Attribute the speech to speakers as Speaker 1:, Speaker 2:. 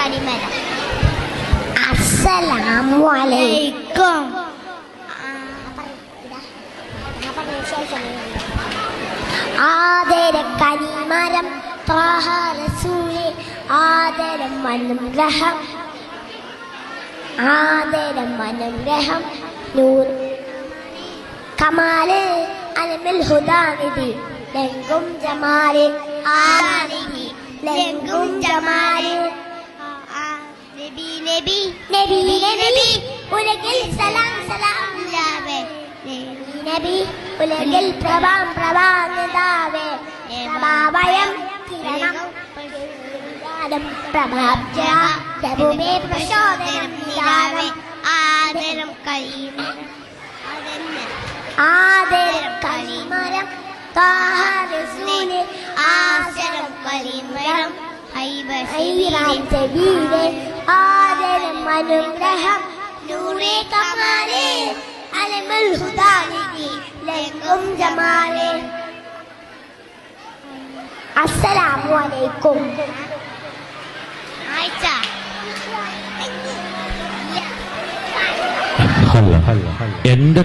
Speaker 1: കനിമരം.
Speaker 2: അസ്സലാമു അലൈക്കും ആദര കരിമരം ത്വാഹ റസൂലെ ആദരം അനുഗ്രഹം. ആദരം നൂർ. കമാൽ അലമിൽ ഹുദാനിധി ലങ്കും ജമാൽ ആനിധി ലങ്കും ജമാൽ
Speaker 1: നബി നബി
Speaker 2: നബി നബി. ഉലകിൽ സലാം സലാം
Speaker 1: ഇല്ലാവേ.
Speaker 2: നബി ഉലകിൽ പ്രഭാം പ്രഭാനിതാവേ പ്രഭാവയം കിരണം പ്രഭാബ്ജ പ്രഭുമേ പ്രചോദനം നിദാനം
Speaker 1: ആദരം കരീമ
Speaker 2: ആദരം കലിമരം താഹരസൂലെ
Speaker 1: ആദരം കലിമരം
Speaker 2: ഹൈബ ജബീലെ ആദരം അനുഗ്രഹം നൂറേ കമാലെ അലമൽ ഹുദാനിധി ലൈക്കും ജമാലെ. അസ്സലാമു അലൈക്കും.
Speaker 1: ആയിച്ച
Speaker 3: എന്റെ